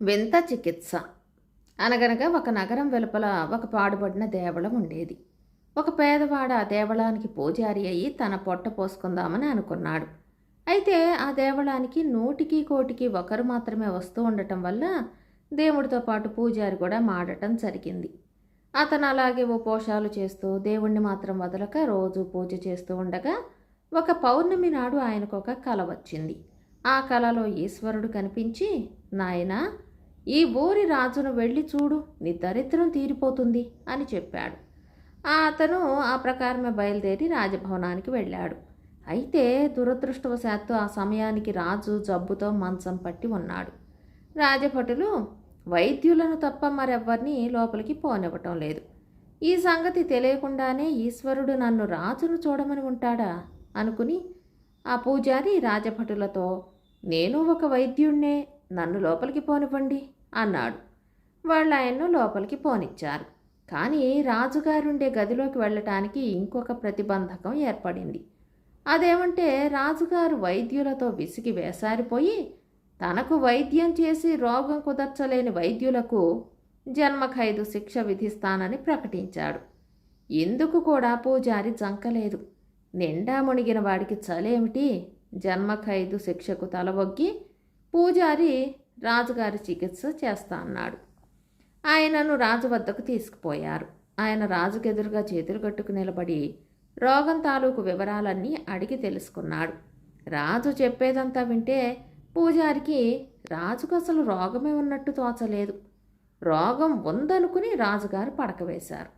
వింత చికిత్స. అనగనగా ఒక నగరం వెలుపల ఒక పాడుబడిన దేవళం ఉండేది. ఒక పేదవాడు ఆ దేవళానికి పూజారి అయ్యి తన పొట్ట పోసుకుందామని అనుకున్నాడు. అయితే ఆ దేవళానికి నూటికి కోటికి ఒకరు మాత్రమే వస్తూ ఉండటం వల్ల దేవుడితో పాటు పూజారి కూడా మాడటం జరిగింది. అతను అలాగే ఉపోషాలు చేస్తూ దేవుణ్ణి మాత్రం వదలక రోజు పూజ చేస్తూ ఉండగా ఒక పౌర్ణమి నాడు ఆయనకు ఒక కల వచ్చింది. ఆ కలలో ఈశ్వరుడు కనిపించి నాయనా ఈ ఊరి రాజును వెళ్ళి చూడు నీ దరిద్రం తీరిపోతుంది అని చెప్పాడు. ఆ అతను ఆ ప్రకారమే బయలుదేరి రాజభవనానికి వెళ్ళాడు. అయితే దురదృష్టవశాత్తు ఆ సమయానికి రాజు జబ్బుతో మంచం పట్టి ఉన్నాడు. రాజభటులు వైద్యులను తప్ప మరెవ్వరిని లోపలికి పోనివ్వటం లేదు. ఈ సంగతి తెలియకుండానే ఈశ్వరుడు నన్ను రాజును చూడమని ఉంటాడా అనుకుని ఆ పూజారి రాజభటులతో నేను ఒక వైద్యుణ్ణే నన్ను లోపలికి పోనివ్వండి. అన్నాడు. వాళ్ళు ఆయన్ను లోపలికి పోనిచ్చారు. కానీ రాజుగారుండే గదిలోకి వెళ్ళటానికి ఇంకొక ప్రతిబంధకం ఏర్పడింది. అదేమంటే రాజుగారు వైద్యులతో విసిగి వేసారిపోయి తనకు వైద్యం చేసి రోగం కుదర్చలేని వైద్యులకు జన్మ ఖైదు శిక్ష విధిస్తానని ప్రకటించాడు. ఇందుకు కూడా పూజారి జంకలేదు. నిండా మునిగిన వాడికి చలేమిటి? జన్మ ఖైదు శిక్షకు తలవొగ్గి పూజారి రాజుగారి చికిత్స చేస్తా అన్నాడు. ఆయనను రాజు వద్దకు తీసుకుపోయారు. ఆయన రాజుకెదురుగా చేతులు కట్టుకు నిలబడి రోగం తాలూకు వివరాలన్నీ అడిగి తెలుసుకున్నాడు. రాజు చెప్పేదంతా వింటే పూజారికి రాజుకు అసలు రోగమే ఉన్నట్టు తోచలేదు. రోగం ఉందనుకుని రాజుగారు పడక వేశారు.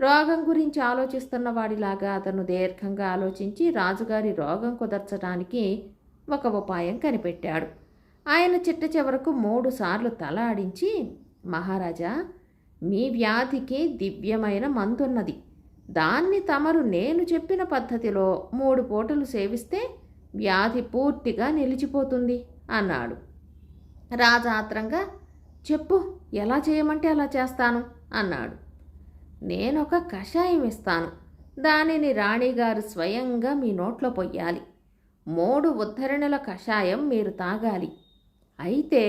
రోగం గురించి ఆలోచిస్తున్న వాడిలాగా అతను దీర్ఘంగా ఆలోచించి రాజుగారి రోగం కుదర్చడానికి ఒక ఉపాయం కనిపెట్టాడు. ఆయన చిట్ట చివరకు మూడుసార్లు తల ఆడించి మహారాజా మీ వ్యాధికి దివ్యమైన మందున్నది. దాన్ని తమరు నేను చెప్పిన పద్ధతిలో మూడు పూటలు సేవిస్తే వ్యాధి పూర్తిగా నిలిచిపోతుంది అన్నాడు. రాజాత్రంగా చెప్పు ఎలా చేయమంటే అలా చేస్తాను అన్నాడు. నేనొక కషాయం ఇస్తాను. దానిని రాణిగారు స్వయంగా మీ నోట్లో పొయ్యాలి. మూడు ఉద్ధరణల కషాయం మీరు తాగాలి. అయితే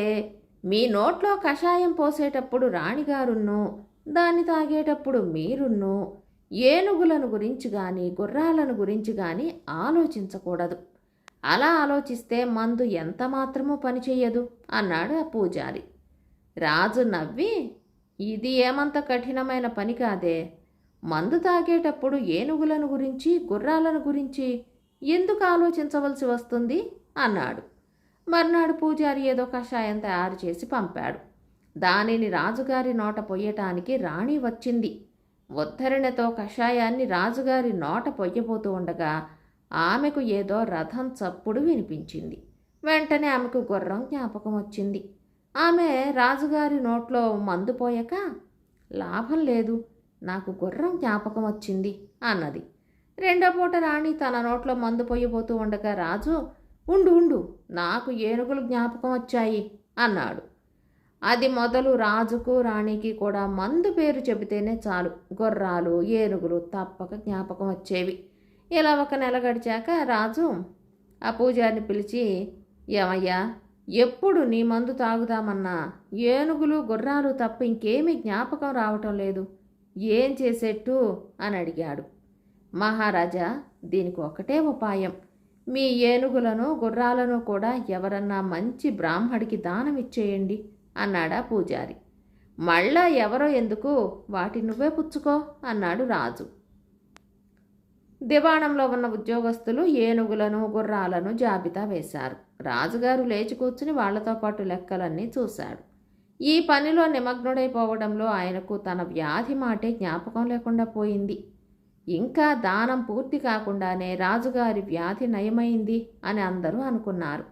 మీ నోట్లో కషాయం పోసేటప్పుడు రాణిగారును దాన్ని తాగేటప్పుడు మీరును ఏనుగులను గురించి కానీ గుర్రాలను గురించి కానీ ఆలోచించకూడదు. అలా ఆలోచిస్తే మందు ఎంత మాత్రమూ పనిచేయదు అన్నాడు ఆ పూజారి. రాజు నవ్వి ఇది ఏమంత కఠినమైన పని కాదే. మందు తాగేటప్పుడు ఏనుగులను గురించి గుర్రాలను గురించి ఎందుకు ఆలోచించవలసి వస్తుంది? అన్నాడు. మర్నాడు పూజారి ఏదో కషాయం తయారు చేసి పంపాడు. దానిని రాజుగారి నోట పొయ్యటానికి రాణి వచ్చింది. ఉద్ధరణతో కషాయాన్ని రాజుగారి నోట పొయ్యబోతూ ఉండగా ఆమెకు ఏదో రథం చప్పుడు వినిపించింది. వెంటనే ఆమెకు గుర్రం జ్ఞాపకం వచ్చింది. ఆమె రాజుగారి నోట్లో మందు పోయాక లాభం లేదు నాకు గుర్రం జ్ఞాపకం వచ్చింది అన్నది. రెండో పూట రాణి తన నోట్లో మందు పొయ్యబోతూ ఉండగా రాజు ఉండు ఉండు నాకు ఏనుగులు జ్ఞాపకం వచ్చాయి అన్నాడు. అది మొదలు రాజుకు రాణికి కూడా మందు పేరు చెబితేనే చాలు. గుర్రాలు ఏనుగులు తప్పక జ్ఞాపకం వచ్చేవి. ఇలా ఒక నెల గడిచాక రాజు ఆ పూజారిని పిలిచి ఏమయ్యా ఎప్పుడు నీ మందు తాగుదామన్నా ఏనుగులు గుర్రాలు తప్ప ఇంకేమీ జ్ఞాపకం రావటం లేదు. ఏం చేసేట్టు? అని అడిగాడు. మహారాజా దీనికి ఒకటే ఉపాయం. మీ ఏనుగులను గుర్రాలను కూడా ఎవరన్నా మంచి బ్రాహ్మడికి దానం ఇచ్చేయండి అన్నాడా పూజారి. మళ్ళా ఎవరో ఎందుకు? వాటి నువ్వే పుచ్చుకో అన్నాడు రాజు. దివాణంలో ఉన్న ఉద్యోగస్తులు ఏనుగులను గుర్రాలను జాబితా వేశారు. రాజుగారు లేచి కూర్చుని వాళ్ళతో పాటు లెక్కలన్నీ చూశాడు. ఈ పనిలో నిమగ్నుడైపోవడంలో ఆయనకు తన వ్యాధి మాటే జ్ఞాపకం లేకుండా పోయింది. ఇంకా దానం పూర్తి కాకుండానే రాజుగారి వ్యాధి నయమైంది అని అందరూ అనుకున్నారు.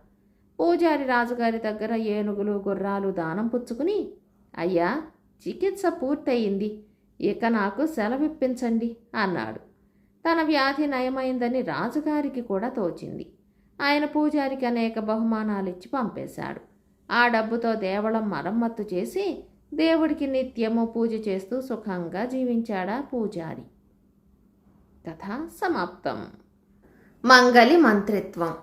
పూజారి రాజుగారి దగ్గర ఏనుగులు గుర్రాలు దానం పుచ్చుకుని అయ్యా చికిత్స పూర్తయింది ఇక నాకు సెలవిప్పించండి అన్నాడు. తన వ్యాధి నయమైందని రాజుగారికి కూడా తోచింది. ఆయన పూజారికి అనేక బహుమానాలు ఇచ్చి పంపేశాడు. ఆ డబ్బుతో దేవళం మరమ్మత్తు చేసి దేవుడికి నిత్యము పూజ చేస్తూ సుఖంగా జీవించాడా పూజారి. కథ సమాప్తం. మంగలి మంత్రిత్వం.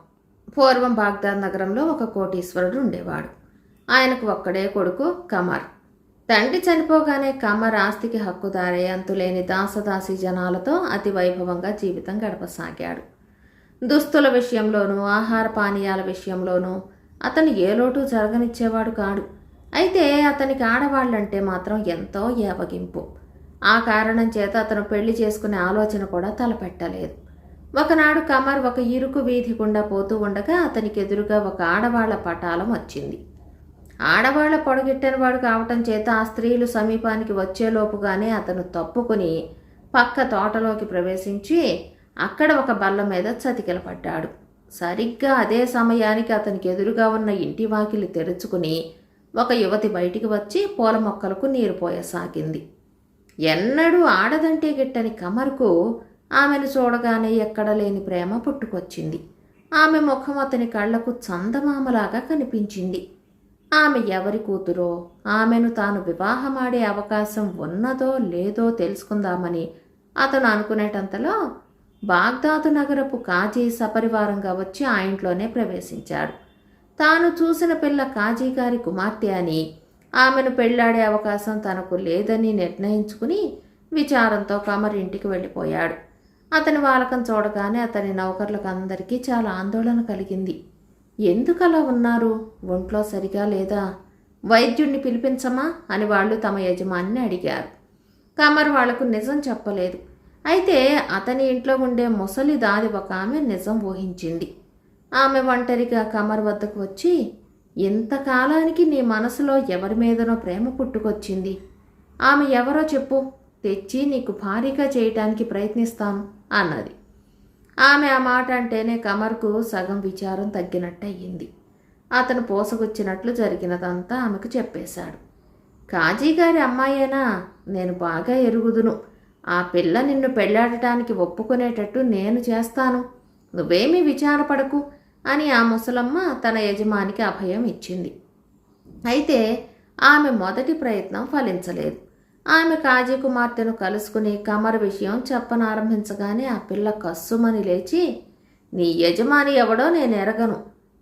పూర్వం బాగ్దాద్ నగరంలో ఒక కోటీశ్వరుడు ఉండేవాడు. ఆయనకు ఒక్కడే కొడుకు కమర్. తండ్రి చనిపోగానే కమర్ ఆస్తికి హక్కుదారే అంతులేని దాసదాసి జనాలతో అతి వైభవంగా జీవితం గడపసాగాడు. దుస్తుల విషయంలోనూ ఆహార పానీయాల విషయంలోనూ అతను ఏ లోటు జరగనిచ్చేవాడు కాడు. అయితే అతనికి ఆడవాళ్ళంటే మాత్రం ఎంతో ఏవగింపు ఆ కారణం చేత అతను పెళ్ళి చేసుకునే ఆలోచన కూడా తలపెట్టలేదు. ఒకనాడు కమర్ ఒక ఇరుకు వీధి గుండా పోతూ ఉండగా అతనికి ఎదురుగా ఒక ఆడవాళ్ళ పటాలం వచ్చింది. ఆడవాళ్ళ పొడగిట్టని వాడు కావటం చేత ఆ స్త్రీలు సమీపానికి వచ్చేలోపుగానే అతను తప్పుకుని పక్క తోటలోకి ప్రవేశించి అక్కడ ఒక బల్ల మీద చతికిల పడ్డాడు. సరిగ్గా అదే సమయానికి అతనికి ఎదురుగా ఉన్న ఇంటి వాకిలి తెరుచుకుని ఒక యువతి బయటికి వచ్చి పూల మొక్కలకు నీరు పోయసాగింది. ఎన్నడూ ఆడదంటే గిట్టని కమర్కు ఆమెను చూడగానే ఎక్కడ లేని ప్రేమ పుట్టుకొచ్చింది. ఆమె ముఖం అతని కళ్ళకు చందమామలాగా కనిపించింది. ఆమె ఎవరి కూతురో ఆమెను తాను వివాహమాడే అవకాశం ఉన్నదో లేదో తెలుసుకుందామని అతను అనుకునేటంతలో బాగ్దాదు నగరపు కాజీ సపరివారంగా వచ్చి ఆ ఇంట్లోనే ప్రవేశించాడు. తాను చూసిన పిల్ల కాజీ గారి కుమార్తె అని ఆమెను పెళ్ళాడే అవకాశం తనకు లేదని నిర్ణయించుకుని విచారంతో కమర్ ఇంటికి వెళ్ళిపోయాడు. అతని వాలకం చూడగానే అతని నౌకర్లకు అందరికీ చాలా ఆందోళన కలిగింది. ఎందుకు అలా ఉన్నారు? ఒంట్లో సరిగా లేదా? వైద్యుణ్ణి పిలిపించమా? అని వాళ్ళు తమ యజమానిని అడిగారు. కమర్ వాళ్ళకు నిజం చెప్పలేదు. అయితే అతని ఇంట్లో ఉండే ముసలి దాది ఒక ఆమె నిజం ఊహించింది. ఆమె ఒంటరిగా కమర్ వద్దకు వచ్చి ఇంతకాలానికి నీ మనసులో ఎవరి మీదనో ప్రేమ పుట్టుకొచ్చింది? ఆమె ఎవరో చెప్పు. తెచ్చి నీకు భారీగా చేయటానికి ప్రయత్నిస్తాను అన్నది. ఆమె ఆ మాట అంటేనే కమర్కు సగం విచారం తగ్గినట్టయింది. అతను పోసగొచ్చినట్లు జరిగినదంతా ఆమెకు చెప్పేశాడు. కాజీ గారి అమ్మాయేనా? నేను బాగా ఎరుగుదును. ఆ పిల్ల నిన్ను పెళ్ళాడటానికి ఒప్పుకునేటట్టు నేను చేస్తాను. నువ్వేమీ విచారపడకు. అని ఆ ముసలమ్మ తన యజమానికి అభయం ఇచ్చింది. అయితే ఆమె మొదటి ప్రయత్నం ఫలించలేదు. ఆమె కాజీ కుమార్తెను కలుసుకుని కమర్ విషయం చెప్పనారంభించగానే ఆ పిల్ల కస్సుమని లేచి నీ యజమాని ఎవడో నేను ఎరగను.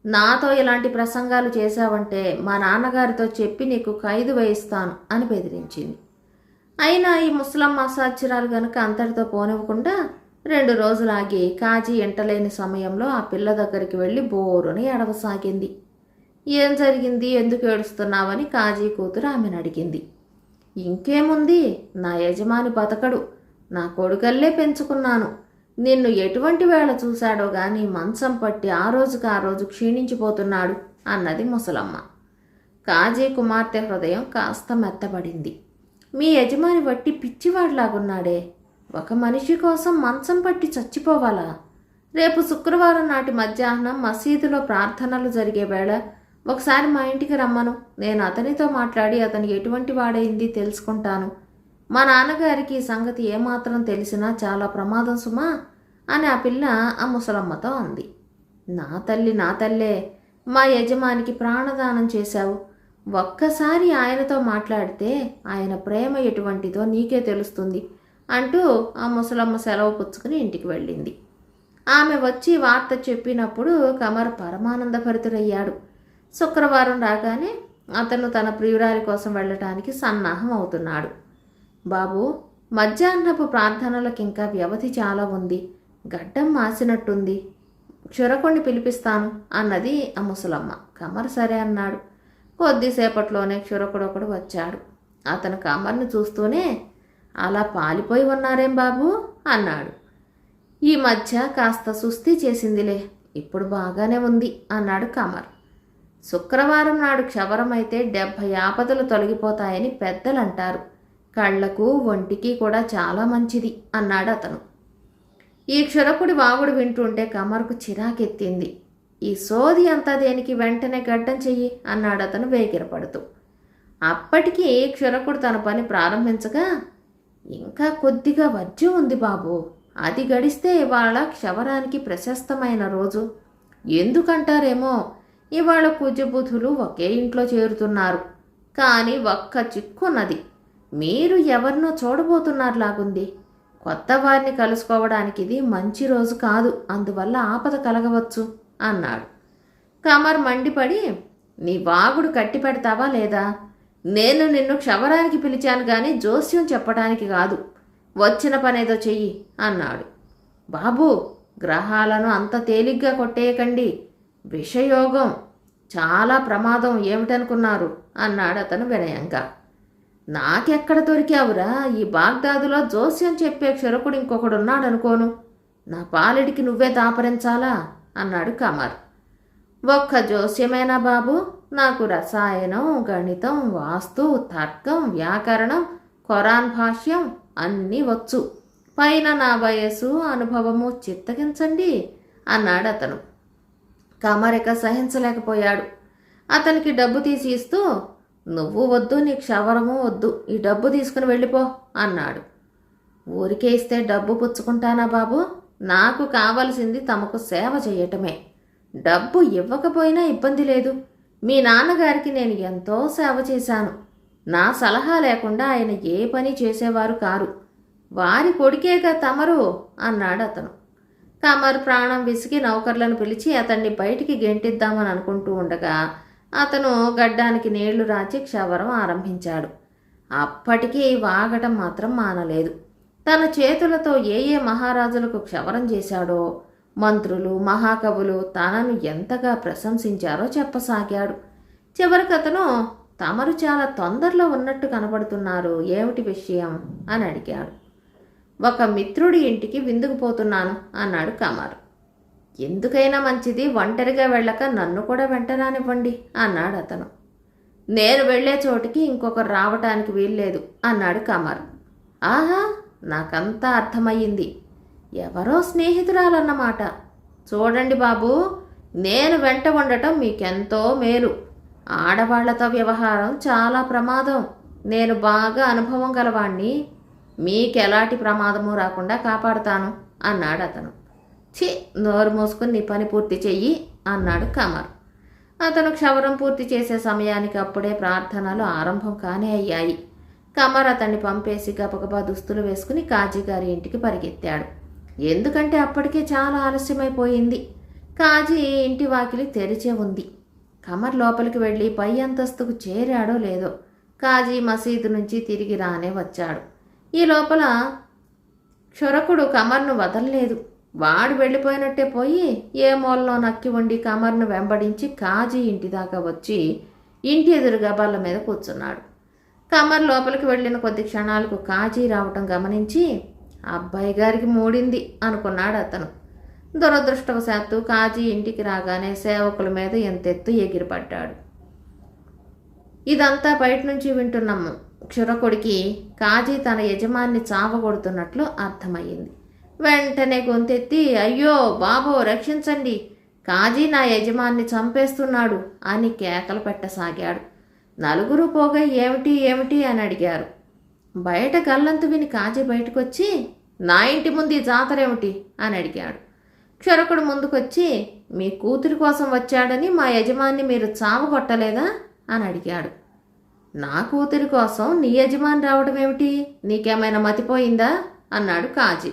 నాతో ఇలాంటి ప్రసంగాలు చేశావంటే మా నాన్నగారితో చెప్పి నీకు ఖైదు వేయిస్తాను అని బెదిరించింది. అయినా ఈ ముసలమ్మ అసాధ్యురాలు గనుక అంతటితో పోనివ్వకుండా రెండు రోజులాగి కాజీ ఎంటలేని సమయంలో ఆ పిల్ల దగ్గరికి వెళ్ళి బోరుని ఎడవసాగింది ఏం జరిగింది? ఎందుకు ఏడుస్తున్నావని కాజీ కూతురు ఆమెను అడిగింది. ఇంకేముంది? నా యజమాని బతకడు. నా కొడుకల్లే పెంచుకున్నాను. నిన్ను ఎటువంటి వేళ చూశాడో గాని మంచం పట్టి ఆ రోజుకి ఆ రోజు క్షీణించిపోతున్నాడు అన్నది ముసలమ్మ. కాజీ కుమార్తె హృదయం కాస్త మెత్తబడింది. మీ యజమాని బట్టి పిచ్చివాడిలాగున్నాడే. ఒక మనిషి కోసం మంచం పట్టి చచ్చిపోవాలా? రేపు శుక్రవారం నాటి మధ్యాహ్నం మసీదులో ప్రార్థనలు జరిగే వేళ ఒకసారి మా ఇంటికి రమ్మను. నేను అతనితో మాట్లాడి అతను ఎటువంటి వాడైంది తెలుసుకుంటాను. మా నాన్నగారికి ఈ సంగతి ఏమాత్రం తెలిసినా చాలా ప్రమాదం సుమా అని ఆ పిల్ల ఆ ముసలమ్మతో అంది. నా తల్లి నా తల్లే మా యజమానికి ప్రాణదానం చేశావు. ఒక్కసారి ఆయనతో మాట్లాడితే ఆయన ప్రేమ ఎటువంటిదో నీకే తెలుస్తుంది. అంటూ ఆ ముసలమ్మ సెలవు పుచ్చుకుని ఇంటికి వెళ్ళింది. ఆమె వచ్చి వార్త చెప్పినప్పుడు కమర్ పరమానందభరితుడయ్యాడు శుక్రవారం రాగానే అతను తన ప్రియురాలి కోసం వెళ్ళటానికి సన్నాహం అవుతున్నాడు. బాబు మధ్యాహ్నపు ప్రార్థనలకు ఇంకా వ్యవధి చాలా ఉంది. గడ్డం మాసినట్టుంది. క్షురకుణ్ణి పిలిపిస్తాను అన్నది ఆ ముసలమ్మ. కమర్ సరే అన్నాడు. కొద్దిసేపట్లోనే క్షురకుడొకడు వచ్చాడు. అతను కమర్ని చూస్తూనే అలా పాలిపోయి ఉన్నారేం బాబు? అన్నాడు. ఈ మధ్య కాస్త సుస్థి చేసిందిలే ఇప్పుడు బాగానే ఉంది అన్నాడు కమర్. శుక్రవారం నాడు క్షవరమైతే డెబ్భై ఆపదలు తొలగిపోతాయని పెద్దలు అంటారు కళ్ళకు ఒంటికి కూడా చాలా మంచిది అన్నాడు అతను. ఈ క్షురకుడి వాగుడు వింటుంటే కమర్కు చిరాకెత్తింది. ఈ సోది అంతా దేనికి వెంటనే గడ్డం చెయ్యి అన్నాడు అతను వేగిరపడుతూ. అప్పటికి క్షురకుడు తన పని ప్రారంభించగా ఇంకా కొద్దిగా వజ్యం ఉంది బాబు. అది గడిస్తే ఇవాళ క్షవరానికి ప్రశస్తమైన రోజు. ఎందుకంటారేమో? ఇవాళ కుజబుధులు ఒకే ఇంట్లో చేరుతున్నారు. కానీ ఒక్క చిక్కున్నది మీరు ఎవరినో చూడబోతున్నారు లాగుంది. కొత్త వారిని కలుసుకోవడానికి ఇది మంచి రోజు కాదు. అందువల్ల ఆపద కలగవచ్చు అన్నాడు. కమర్ మండిపడి నీ వాగుడు కట్టి పెడతావా లేదా? నేను నిన్ను క్షవరానికి పిలిచాను గాని జోస్యం చెప్పడానికి కాదు. వచ్చిన పనేదో చెయ్యి అన్నాడు. బాబు గ్రహాలను అంత తేలిగ్గా కొట్టేయకండి. విషయోగం చాలా ప్రమాదం ఏమిటనుకున్నారు అన్నాడు అతను వినయంగా. నాకెక్కడ దొరికావురా ఈ బాగ్దాదులో జోస్యం చెప్పే క్షరకుడు ఇంకొకడున్నాడు అనుకోను నా పాలిడికి నువ్వే దాపరించాలా అన్నాడు కమర్. ఒక్క జోస్యమేనా బాబు? నాకు రసాయనం గణితం వాస్తు తర్కం వ్యాకరణం ఖురాన్ భాష్యం అన్నీ వచ్చు. పైన నా వయస్సు అనుభవము చిత్తగించండి అన్నాడు అతను. కమరిక సహించలేకపోయాడు. అతనికి డబ్బు తీసి ఇస్తూ నువ్వు వద్దు నీ క్షవరము వద్దు ఈ డబ్బు తీసుకుని వెళ్ళిపో అన్నాడు. ఊరికే ఇస్తే డబ్బు పుచ్చుకుంటానా బాబు? నాకు కావలసింది తమకు సేవ చేయటమే. డబ్బు ఇవ్వకపోయినా ఇబ్బంది లేదు. మీ నాన్నగారికి నేను ఎంతో సేవ చేశాను. నా సలహా లేకుండా ఆయన ఏ పని చేసేవారు కారు. వారి కొడుకేగా తమరు అన్నాడు అతను. కమర్ ప్రాణం విసిగి నౌకర్లను పిలిచి అతన్ని బయటికి గెంటిద్దామని అనుకుంటూ ఉండగా అతను గడ్డానికి నీళ్ళు రాచి క్షవరం ఆరంభించాడు. అప్పటికీ వాగటం మాత్రం మానలేదు. తన చేతులతో ఏ ఏ మహారాజులకు క్షవరం చేశాడో మంత్రులు మహాకవులు తనను ఎంతగా ప్రశంసించారో చెప్పసాగాడు. చివరికి అతను తమరు చాలా తొందరలో ఉన్నట్టు కనబడుతున్నారు ఏమిటి విషయం? అని అడిగాడు. ఒక మిత్రుడి ఇంటికి విందుకు పోతున్నాను అన్నాడు కమర్. ఎందుకైనా మంచిది ఒంటరిగా వెళ్ళక నన్ను కూడా వెంటరానివ్వండి అన్నాడు అతను. నేను వెళ్ళే చోటికి ఇంకొకరు రావటానికి వీల్లేదు అన్నాడు కమర్. ఆహా నాకంతా అర్థమయ్యింది. ఎవరో స్నేహితురాలన్నమాట. చూడండి బాబు నేను వెంట ఉండటం మీకెంతో మేలు. ఆడవాళ్ళతో వ్యవహారం చాలా ప్రమాదం. నేను బాగా అనుభవం గలవాణ్ణి మీకెలాంటి ప్రమాదము రాకుండా కాపాడుతాను అన్నాడు అతను. ఛీ నోరు మూసుకుని నీ పని పూర్తి చెయ్యి అన్నాడు కమర్. అతను క్షవరం పూర్తి చేసే సమయానికి అప్పుడే ప్రార్థనలు ఆరంభం కానే అయ్యాయి. కమర్ అతన్ని పంపేసి గబగబా దుస్తులు వేసుకుని కాజీగారి ఇంటికి పరిగెత్తాడు. ఎందుకంటే అప్పటికే చాలా ఆలస్యమైపోయింది. కాజీ ఇంటి వాకిలి తెరిచే ఉంది. కమర్ లోపలికి వెళ్ళి పై అంతస్తుకు చేరాడో లేదో కాజీ మసీదు నుంచి తిరిగి రానే వచ్చాడు. ఈ లోపల క్షురకుడు కమర్ను వదలలేదు. వాడు వెళ్ళిపోయినట్టే పోయి ఏ మూలలో నక్కి ఉండి కమర్ను వెంబడించి కాజీ ఇంటి దాకా వచ్చి ఇంటి ఎదురుగా బల్ల మీద కూర్చున్నాడు. కమర్ లోపలికి వెళ్ళిన కొద్ది క్షణాలకు కాజీ రావటం గమనించి అబ్బాయి గారికి మూడింది అనుకున్నాడు అతను. దురదృష్టవశాత్తు కాజీ ఇంటికి రాగానే సేవకుల మీద ఎంతెత్తు ఎగిరిపడ్డాడు. ఇదంతా బయట నుంచి వింటున్నాము క్షురకుడికి కాజీ తన యజమాన్ని చావగొడుతున్నట్లు అర్థమయ్యింది. వెంటనే గొంతెత్తి అయ్యో బాబో రక్షించండి. కాజీ నా యజమాన్ని చంపేస్తున్నాడు అని కేకలు పెట్టసాగాడు. నలుగురు పోగా ఏమిటి ఏమిటి అని అడిగారు. బయట గల్లంతు విని కాజీ బయటకొచ్చి నా ఇంటి ముందు ఈ జాతర ఏమిటి? అని అడిగాడు. క్షరకుడు ముందుకొచ్చి మీ కూతురి కోసం వచ్చాడని మా యజమాన్ని మీరు చావగొట్టలేదా? అని అడిగాడు. నా కూతురి కోసం నీ యజమాని రావడం ఏమిటి? నీకేమైనా మతిపోయిందా? అన్నాడు కాజీ.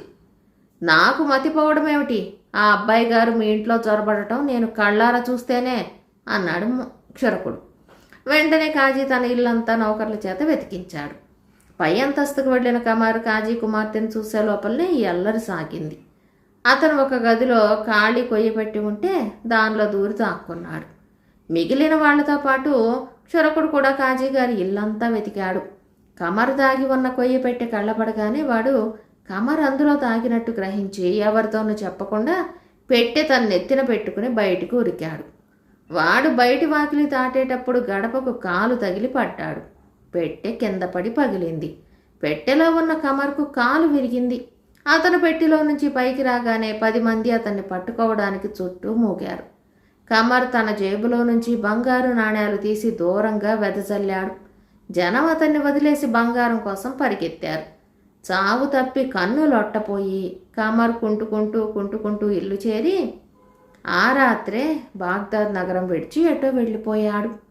నాకు మతిపోవడం ఏమిటి? ఆ అబ్బాయి గారు మీ ఇంట్లో చొరబడటం నేను కళ్ళారా చూస్తేనే? అన్నాడు క్షరకుడు. వెంటనే కాజీ తన ఇల్లంతా నౌకర్ల చేత వెతికించాడు. పై అంతస్తుకు వెళ్ళిన కమారు కాజీ కుమార్తెను చూసే లోపలనే ఈ అల్లరి సాగింది. అతను ఒక గదిలో ఖాళీ కొయ్య పెట్టి ఉంటే దానిలో దూరి దాక్కున్నాడు. మిగిలిన వాళ్ళతో పాటు క్షురకుడు కూడా కాజీ గారి ఇల్లంతా వెతికాడు. కమరు దాగి ఉన్న కొయ్య పెట్టి కళ్ళపడగానే వాడు కమర్ అందులో తాగినట్టు గ్రహించి ఎవరితోనూ చెప్పకుండా పెట్టె తన నెత్తిన పెట్టుకుని బయటకు ఉరికాడు. వాడు బయటి వాకిలి దాటేటప్పుడు గడపకు కాలు తగిలి పడ్డాడు. పెట్టె కింద పడి పగిలింది. పెట్టెలో ఉన్న కమర్కు కాలు విరిగింది. అతను పెట్టెలో నుంచి పైకి రాగానే పది మంది అతన్ని పట్టుకోవడానికి చుట్టూ మూగారు. కమర్ తన జేబులో నుంచి బంగారు నాణేలు తీసి దూరంగా వెదజల్లాడు. జనం అతన్ని వదిలేసి బంగారం కోసం పరిగెత్తారు. చావు తప్పి కన్ను లొట్టపోయి కమర్ కుంటుకుంటూ కుంటుకుంటూ ఇల్లు చేరి ఆ రాత్రే బాగ్దాద్ నగరం విడిచి ఎటో వెళ్ళిపోయాడు.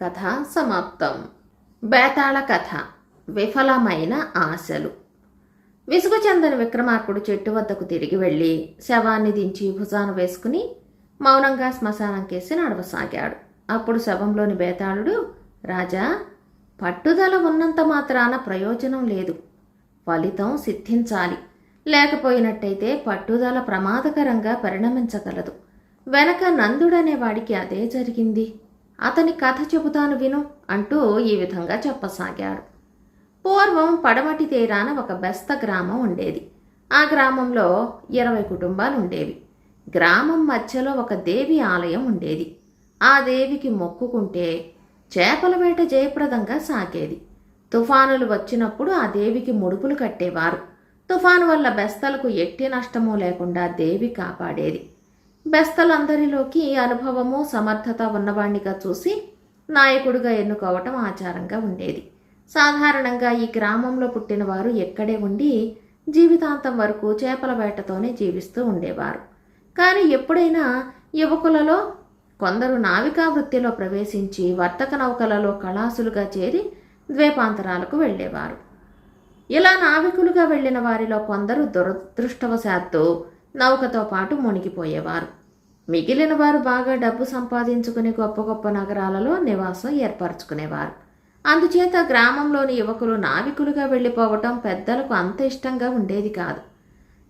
కథ సమాప్తం. బేతాళ కథ విఫలమైన ఆశలు. విసుగు చెందని విక్రమార్కుడు చెట్టు వద్దకు తిరిగి వెళ్ళి శవాన్ని దించి భుజాన వేసుకుని మౌనంగా శ్మశానం కేసి నడవసాగాడు. అప్పుడు శవంలోని బేతాళుడు రాజా పట్టుదల ఉన్నంత మాత్రాన ప్రయోజనం లేదు. ఫలితం సిద్ధించాలి. లేకపోయినట్టయితే పట్టుదల ప్రమాదకరంగా పరిణమించగలదు. వెనక నందుడనే వాడికి అదే జరిగింది. అతని కథ చెబుతాను విను అంటూ ఈ విధంగా చెప్పసాగాడు. పూర్వం పడమటి తీరాన ఒక బెస్త గ్రామం ఉండేది. ఆ గ్రామంలో ఇరవై కుటుంబాలు ఉండేవి గ్రామం మధ్యలో ఒక దేవి ఆలయం ఉండేది. ఆ దేవికి మొక్కుకుంటే చేపల వేట జయప్రదంగా సాగేది. తుఫానులు వచ్చినప్పుడు ఆ దేవికి ముడుపులు కట్టేవారు. తుఫాను వల్ల బెస్తలకు ఎట్టి నష్టమూ లేకుండా దేవి కాపాడేది. బెస్తలందరిలోకి అనుభవము సమర్థత ఉన్నవాణ్ణిగా చూసి నాయకుడిగా ఎన్నుకోవటం ఆచారంగా ఉండేది. సాధారణంగా ఈ గ్రామంలో పుట్టిన వారు ఎక్కడే ఉండి జీవితాంతం వరకు చేపల వేటతోనే జీవిస్తూ ఉండేవారు. కానీ ఎప్పుడైనా యువకులలో కొందరు నావికా వృత్తిలో ప్రవేశించి వర్తక నౌకలలో కళాసులుగా చేరి ద్వీపాంతరాలకు వెళ్ళేవారు. ఇలా నావికులుగా వెళ్ళిన వారిలో కొందరు దురదృష్టవశాత్తు నౌకతో పాటు మునిగిపోయేవారు. మిగిలిన వారు బాగా డబ్బు సంపాదించుకుని గొప్ప గొప్ప నగరాలలో నివాసం ఏర్పరచుకునేవారు. అందుచేత గ్రామంలోని యువకులు నావికులుగా వెళ్ళిపోవటం పెద్దలకు అంత ఇష్టంగా ఉండేది కాదు.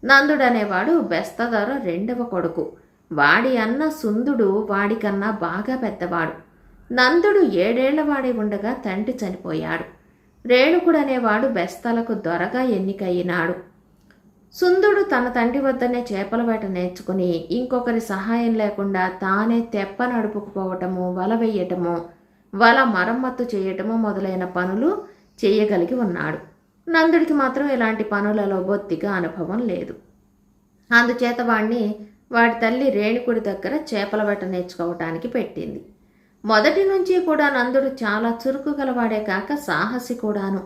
నందుడు అనేవాడు బెస్తధర రెండవ కొడుకు. వాడి అన్న సుందుడు వాడికన్నా బాగా పెద్దవాడు. నందుడు ఏడేళ్ళవాడి ఉండగా తండ్రి చనిపోయాడు. రేణుకుడనేవాడు బెస్తలకు దొరగా ఎన్నికయ్యినాడు. సుందుడు తన తండ్రి వద్దనే చేపల వేట నేర్చుకుని ఇంకొకరి సహాయం లేకుండా తానే తెప్ప నడుపుకుపోవటము వల వెయ్యటము వల మరమ్మత్తు చేయటము మొదలైన పనులు చేయగలిగి ఉన్నాడు. నందుడికి మాత్రం ఇలాంటి పనులలో బొత్తిగా అనుభవం లేదు. అందుచేత వాణ్ణి వాడి తల్లి రేణుకుడి దగ్గర చేపల వేట నేర్చుకోవటానికి పెట్టింది. మొదటి నుంచి కూడా నందుడు చాలా చురుకు గలవాడే కాక సాహసి కూడాను.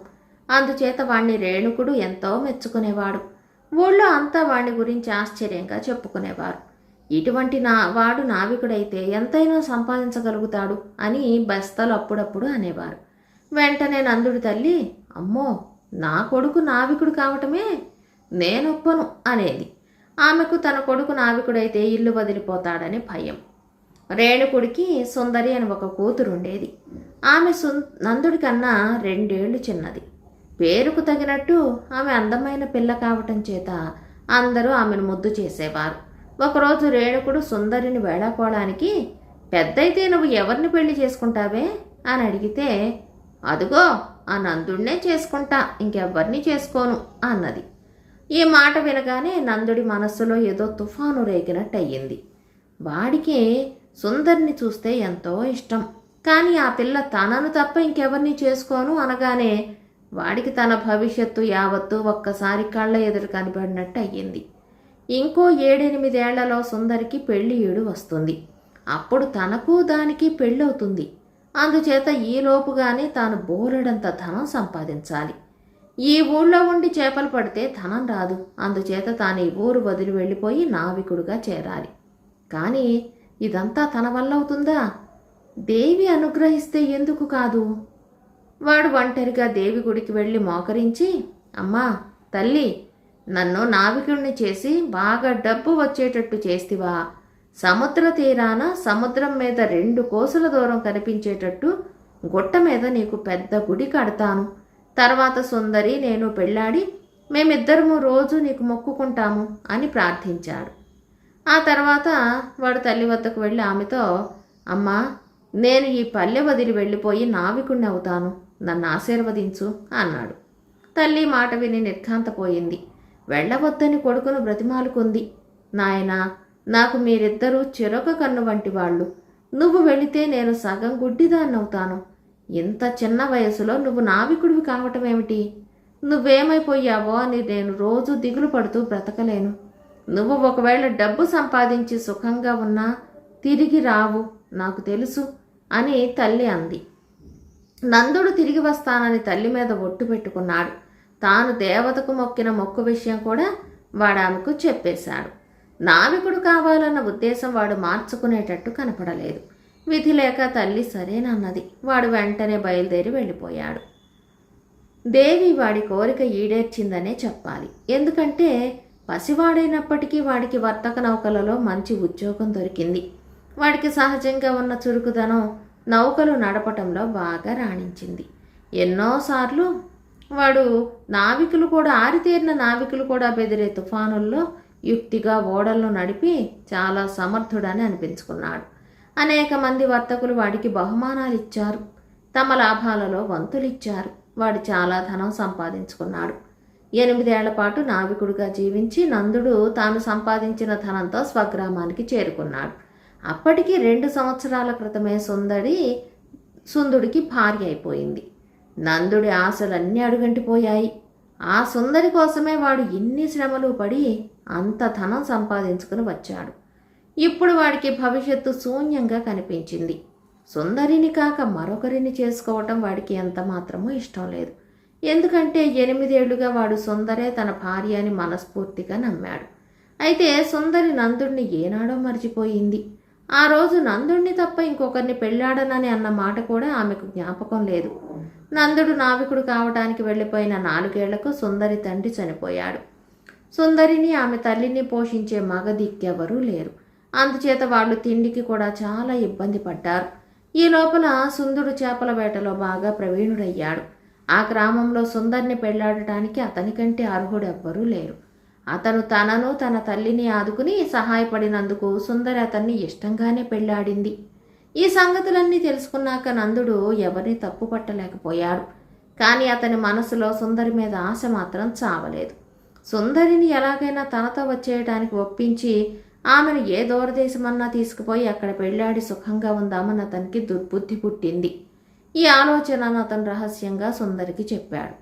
అందుచేత వాణ్ణి రేణుకుడు ఎంతో మెచ్చుకునేవాడు. ఊళ్ళో అంతా వాణ్ణి గురించి ఆశ్చర్యంగా చెప్పుకునేవారు. ఇటువంటి నా వాడు నావికుడైతే ఎంతైనా సంపాదించగలుగుతాడు అని బస్తాలు అప్పుడప్పుడు అనేవారు. వెంటనే నందుడి తల్లి అమ్మో నా కొడుకు నావికుడు కావటమే? నేనొప్పను అనేది. ఆమెకు తన కొడుకు నావికుడైతే ఇల్లు వదిలిపోతాడని భయం. రేణుకుడికి సుందరి అని ఒక కూతురుండేది. ఆమె సు నందుడి కన్నా రెండేళ్ళు చిన్నది. పేరుకు తగినట్టు ఆమె అందమైన పిల్ల కావటం చేత అందరూ ఆమెను ముద్దు చేసేవారు. ఒకరోజు రేణుకుడు సుందరిని వేళాకోవడానికి పెద్దయితే నువ్వు ఎవరిని పెళ్ళి చేసుకుంటావే? అని అడిగితే అదుగో ఆ నందుడినే చేసుకుంటా ఇంకెవ్వరిని చేసుకోను అన్నది. ఈ మాట వినగానే నందుడి మనస్సులో ఏదో తుఫాను రేగినట్టు అయ్యింది వాడికి సుందరిని చూస్తే ఎంతో ఇష్టం. కానీ ఆ పిల్ల తనను తప్ప ఇంకెవరిని చేసుకోను అనగానే వాడికి తన భవిష్యత్తు యావత్తు ఒక్కసారి కళ్ళ ఎదురు కనబడినట్టు అయ్యింది. ఇంకో ఏడెనిమిదేళ్ళలో సుందరికి పెళ్ళి ఏడు వస్తుంది. అప్పుడు తనకు దానికి పెళ్ళవుతుంది. అందుచేత ఈలోపుగానే తాను బోలెడంత ధనం సంపాదించాలి. ఈ ఊళ్ళో ఉండి చేపలు పడితే ధనం రాదు. అందుచేత తాను ఈ ఊరు వదిలి వెళ్ళిపోయి నావికుడుగా చేరాలి. కానీ ఇదంతా తన వల్ల అవుతుందా? దేవి అనుగ్రహిస్తే ఎందుకు కాదు? వాడు ఒంటరిగా దేవి గుడికి వెళ్ళి మోకరించి అమ్మా తల్లి నన్ను నావికుడిని చేసి బాగా డబ్బు వచ్చేటట్టు చేస్తివా. సముద్ర తీరాన సముద్రం మీద రెండు కోసుల దూరం కనిపించేటట్టు గుట్ట మీద నీకు పెద్ద గుడి కడతాను. తర్వాత సుందరి నేను పెళ్ళాడి మేమిద్దరము రోజు నీకు మొక్కుకుంటాము అని ప్రార్థించాడు. ఆ తర్వాత వాడు తల్లి వద్దకు వెళ్ళి ఆమెతో అమ్మా నేను ఈ పల్లె వదిలి వెళ్ళిపోయి నావికుణ్ణి అవుతాను. నన్ను ఆశీర్వదించు అన్నాడు. తల్లి మాట విని నిర్ఘాంతపోయింది. వెళ్ళవద్దని కొడుకును బ్రతిమాలుకుంది. నాయనా నాకు మీరిద్దరూ చిరొక కన్ను వంటి వాళ్ళు. నువ్వు వెళితే నేను సగం గుడ్డిదాన్నవుతాను. ఇంత చిన్న వయసులో నువ్వు నావికుడివి కావటం ఏమిటి నువ్వేమైపోయావో అని నేను రోజు దిగులు పడుతూ బ్రతకలేను. నువ్వు ఒకవేళ డబ్బు సంపాదించి సుఖంగా ఉన్నా తిరిగి రావు నాకు తెలుసు అని తల్లి అంది. నందుడు తిరిగి వస్తానని తల్లి మీద ఒట్టు పెట్టుకున్నాడు. తాను దేవతకు మొక్కిన మొక్కు విషయం కూడా వాడు ఆమెకు చెప్పేశాడు. నావికుడు కావాలన్న ఉద్దేశం వాడు మార్చుకునేటట్టు కనపడలేదు. విధి లేక తల్లి సరేనన్నది. వాడు వెంటనే బయలుదేరి వెళ్ళిపోయాడు. దేవి వాడి కోరిక ఈడేర్చిందనే చెప్పాలి. ఎందుకంటే పసివాడైనప్పటికీ వాడికి వర్తక నౌకలలో మంచి ఉద్యోగం దొరికింది. వాడికి సహజంగా ఉన్న చురుకుదనం నౌకలు నడపటంలో బాగా రాణించింది. ఎన్నోసార్లు వాడు నావికులు కూడా ఆరితేరిన నావికులు కూడా బెదిరే తుఫానుల్లో యుక్తిగా ఓడలను నడిపి చాలా సమర్థుడని అనిపించుకున్నాడు. అనేక మంది వర్తకులు వాడికి బహుమానాలు ఇచ్చారు తమ లాభాలలో వంతులిచ్చారు. వాడు చాలా ధనం సంపాదించుకున్నాడు. ఎనిమిదేళ్ళ పాటు నావికుడిగా జీవించి నందుడు తాను సంపాదించిన ధనంతో స్వగ్రామానికి చేరుకున్నాడు. అప్పటికి రెండు సంవత్సరాల క్రితమే సుందడి సుందుడికి భార్య అయిపోయింది. నందుడి ఆశలన్నీ అడుగంటిపోయాయి. ఆ సుందరి కోసమే వాడు ఎన్ని శ్రమలు పడి అంత ధనం సంపాదించుకుని వచ్చాడు. ఇప్పుడు వాడికి భవిష్యత్తు శూన్యంగా కనిపించింది. సుందరిని కాక మరొకరిని చేసుకోవటం వాడికి ఎంత మాత్రమూ ఇష్టం లేదు. ఎందుకంటే ఎనిమిదేళ్ళుగా వాడు సుందరే తన భార్య అని మనస్ఫూర్తిగా నమ్మాడు. అయితే సుందరి నందుడిని ఏనాడో మర్చిపోయింది. ఆ రోజు నందుడిని తప్ప ఇంకొకరిని పెళ్ళాడనని అన్న మాట కూడా ఆమెకు జ్ఞాపకం లేదు. నందుడు నావికుడు కావటానికి వెళ్ళిపోయిన నాలుగేళ్ళకు సుందరి తండ్రి చనిపోయాడు. సుందరిని ఆమె తల్లిని పోషించే మగదిక్కెవరూ లేరు. అందుచేత వాళ్ళు తిండికి కూడా చాలా ఇబ్బంది పడ్డారు. ఈ లోపల సుందుడు చేపల వేటలో బాగా ప్రవీణుడయ్యాడు. ఆ గ్రామంలో సుందరిని పెళ్ళాడటానికి అతనికంటే అర్హుడెవ్వరూ లేరు. అతను తనను తన తల్లిని ఆదుకుని సహాయపడినందుకు సుందరి అతన్ని ఇష్టంగానే పెళ్ళాడింది. ఈ సంగతులన్నీ తెలుసుకున్నాక నందుడు ఎవరిని తప్పు పట్టలేకపోయాడు. కానీ అతని మనసులో సుందరి మీద ఆశ మాత్రం చావలేదు. సుందరిని ఎలాగైనా తనతో వచ్చేయడానికి ఒప్పించి ఆమెను ఏ దూరదేశమన్నా తీసుకుపోయి అక్కడ పెళ్ళాడి సుఖంగా ఉందామని అతనికి దుర్బుద్ధి పుట్టింది. ఈ ఆలోచనను అతను రహస్యంగా సుందరికి చెప్పాడు.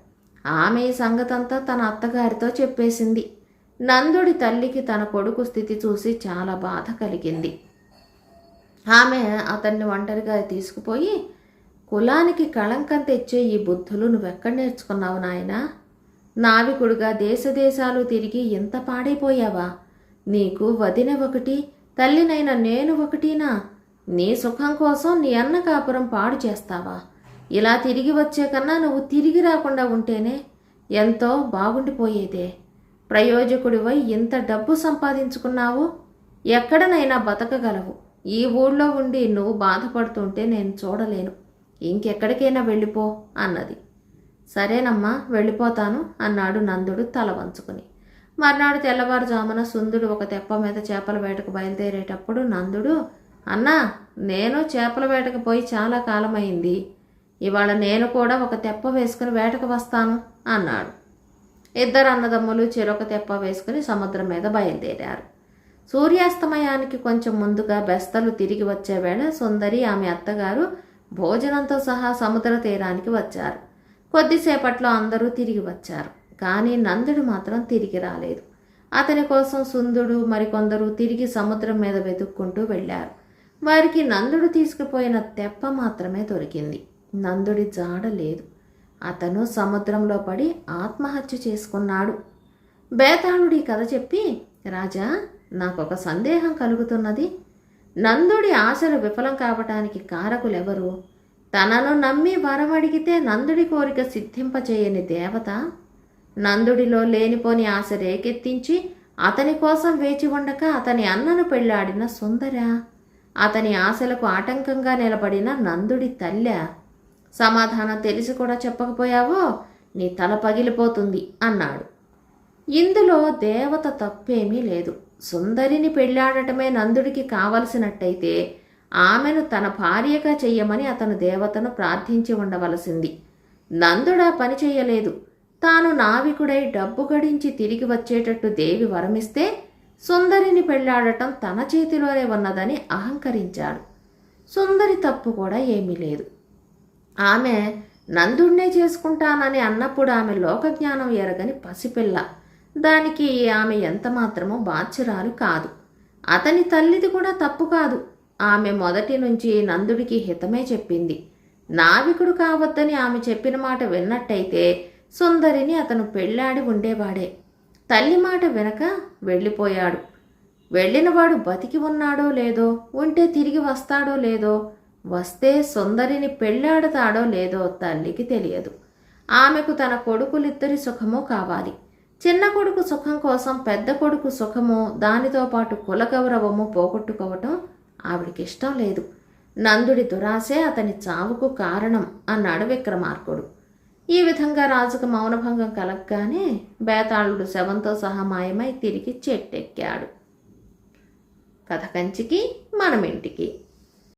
ఆమె ఈ సంగతంతా తన అత్తగారితో చెప్పేసింది. నందుడి తల్లికి తన కొడుకు స్థితి చూసి చాలా బాధ కలిగింది. ఆమె అతన్ని ఒంటరిగా తీసుకుపోయి కులానికి కళంకం తెచ్చే ఈ బుద్ధులు నువ్వెక్కడ నేర్చుకున్నావు నాయనా? నావికుడుగా దేశదేశాలు తిరిగి ఎంత పాడైపోయావా? నీకు వదిన ఒకటి తల్లినైన నేను ఒకటినా? నీ సుఖం కోసం నీ అన్న కాపురం పాడు చేస్తావా? ఇలా తిరిగి వచ్చే కన్నా నువ్వు తిరిగి రాకుండా ఉంటేనే ఎంతో బాగుండిపోయేదే. ప్రయోజకుడివై ఇంత డబ్బు సంపాదించుకున్నావు ఎక్కడనైనా బతకగలవు. ఈ ఊళ్ళో ఉండి నువ్వు బాధపడుతుంటే నేను చూడలేను. ఇంకెక్కడికైనా వెళ్ళిపో అన్నది. సరేనమ్మా వెళ్ళిపోతాను అన్నాడు నందుడు తల వంచుకుని. మర్నాడు తెల్లవారుజామున సుందుడు ఒక తెప్ప మీద చేపల వేటకు బయలుదేరేటప్పుడు నందుడు అన్నా నేను చేపల వేటకు పోయి చాలా కాలమైంది. ఇవాళ నేను కూడా ఒక తెప్ప వేసుకుని వేటకు వస్తాను అన్నాడు. ఇద్దరు అన్నదమ్ములు చెరొక తెప్ప వేసుకుని సముద్రం మీద బయలుదేరారు. సూర్యాస్తమయానికి కొంచెం ముందుగా బెస్తలు తిరిగి వచ్చే వేళ సుందరి ఆమె అత్తగారు భోజనంతో సహా సముద్ర తీరానికి వచ్చారు. కొద్దిసేపట్లో అందరూ తిరిగి వచ్చారు. కానీ నందుడు మాత్రం తిరిగి రాలేదు. అతని కోసం సుందుడు మరికొందరు తిరిగి సముద్రం మీద వెతుక్కుంటూ వెళ్ళారు. వారికి నందుడు తీసుకుపోయిన తెప్ప మాత్రమే దొరికింది. నందుడి జాడ లేదు. అతను సముద్రంలో పడి ఆత్మహత్య చేసుకున్నాడు. బేతాళుడి కథ చెప్పి రాజా నాకొక సందేహం కలుగుతున్నది. నందుడి ఆశలు విఫలం కావటానికి కారకులెవరు? తనను నమ్మి వరం అడిగితే నందుడి కోరిక సిద్ధింపచేయని దేవత? నందుడిలో లేనిపోని ఆశ రేకెత్తించి అతని కోసం వేచి ఉండక అతని అన్నను పెళ్ళాడిన సుందర అతని ఆశలకు ఆటంకంగా నిలబడిన నందుడి తల్లె సమాధానం తెలిసి కూడా చెప్పకపోయావో నీ తల పగిలిపోతుంది అన్నాడు. ఇందులో దేవత తప్పేమీ లేదు. సుందరిని పెళ్ళాడటమే నందుడికి కావలసినట్టయితే ఆమెను తన భార్యగా చెయ్యమని అతను దేవతను ప్రార్థించి ఉండవలసింది. నందుడా పని చెయ్యలేదు. తాను నావికుడై డబ్బు గడించి తిరిగి వచ్చేటట్టు దేవి వరమిస్తే సుందరిని పెళ్ళాడటం తన చేతిలోనే ఉన్నదని అహంకరించాడు. సుందరి తప్పు కూడా ఏమీ లేదు. ఆమె నందుణ్ణే చేసుకుంటానని అన్నప్పుడు ఆమె లోకజ్ఞానం ఎరగని పసిపిల్ల. దానికి ఆమె ఎంత మాత్రమో బాధ్యురాలు కాదు. అతని తల్లిది కూడా తప్పు కాదు. ఆమె మొదటి నుంచి నందుడికి హితమే చెప్పింది. నావికుడు కావద్దని ఆమె చెప్పిన మాట విన్నట్టయితే సుందరిని అతను పెళ్ళాడి ఉండేవాడే. తల్లి మాట వినక వెళ్ళిపోయాడు. వెళ్ళినవాడు బతికి ఉన్నాడో లేదో ఉంటే తిరిగి వస్తాడో లేదో వస్తే సుందరిని పెళ్ళాడతాడో లేదో తల్లికి తెలియదు. ఆమెకు తన కొడుకులిద్దరి సుఖము కావాలి. చిన్న కొడుకు సుఖం కోసం పెద్ద కొడుకు సుఖము దానితో పాటు కుల గౌరవము పోగొట్టుకోవటం ఆవిడికి ఇష్టం లేదు. నందుడి దురాశే అతని చావుకు కారణం అన్నాడు విక్రమార్కుడు. ఈ విధంగా రాజుకు మౌనభంగం కలగగానే బేతాళుడు శవంతో సహా మాయమై తిరిగి చెట్టెక్కాడు. కథ కంచికి మనమింటికి.